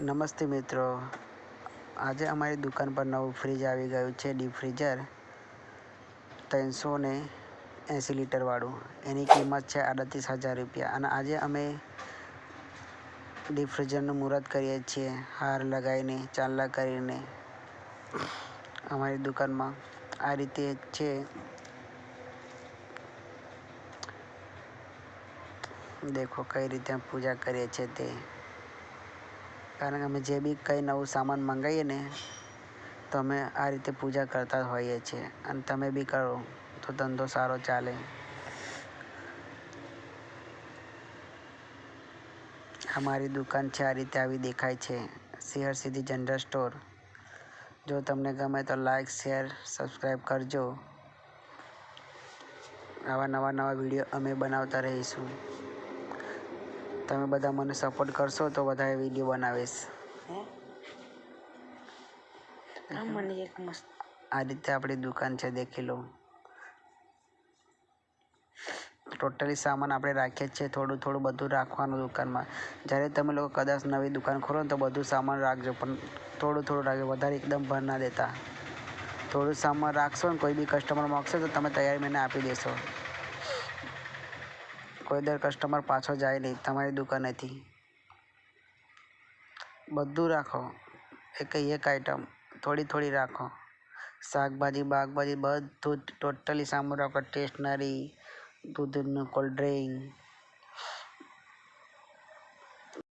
નમસ્તે મિત્રો. આજે અમારી દુકાન પર નવું ફ્રીજ આવી ગયું છે ડીપ ફ્રીઝર ત્રણસો ને એંસી લીટરવાળું એની કિંમત છે આડત્રીસ હજાર રૂપિયા. અને આજે અમે ડીપ ફ્રીઝરનું મુહૂર્ત કરીએ છીએ. હાર લગાવીને, ચાંદલા કરીને. અમારી દુકાનમાં આ રીતે છે. દેખો કઈ રીતે પૂજા કરીએ છીએ તે. કારણ કે અમે જે બી કંઈ નવું સામાન મંગાવીએ ને, તો અમે આ રીતે પૂજા કરતા હોઈએ છીએ. અને તમે બી કરો, તો ધંધો સારો ચાલે. અમારી દુકાન છે, આ રીતે આવી દેખાય છે. શેર સીધી જનરલ સ્ટોર. જો તમને ગમે તો લાઈક, શેર, સબસ્ક્રાઈબ કરજો. આવા નવા નવા વીડિયો અમે બનાવતા રહીશું. તમે બધા મને સપોર્ટ કરશો તો વધારે વીડિયો બનાવીશ. આ મને એક મસ્ત આ રીતે આપણી દુકાન છે દેખી લો. ટોટલી સામાન આપણે રાખીએ છીએ થોડું થોડું બધું રાખવાનું દુકાનમાં. જ્યારે તમે લોકો કદાચ નવી દુકાન ખોલો ને તો બધું સામાન રાખજો પણ થોડું થોડું રાખજો વધારે એકદમ ભર ના દેતા. થોડું સામાન રાખશો ને કોઈ બી કસ્ટમર માગશે તો તમે તૈયારી મને આપી દેશો. કોઈ દર કસ્ટમર પાછો જાય નહીં, તમારી દુકાનેથી. બધું રાખો. એક એક આઈટમ થોડી થોડી રાખો. શાકભાજી બાગભાજી બધું જ ટોટલી સામાન રાખો સ્ટેશનરી દૂધનું કોલ્ડ ડ્રિંક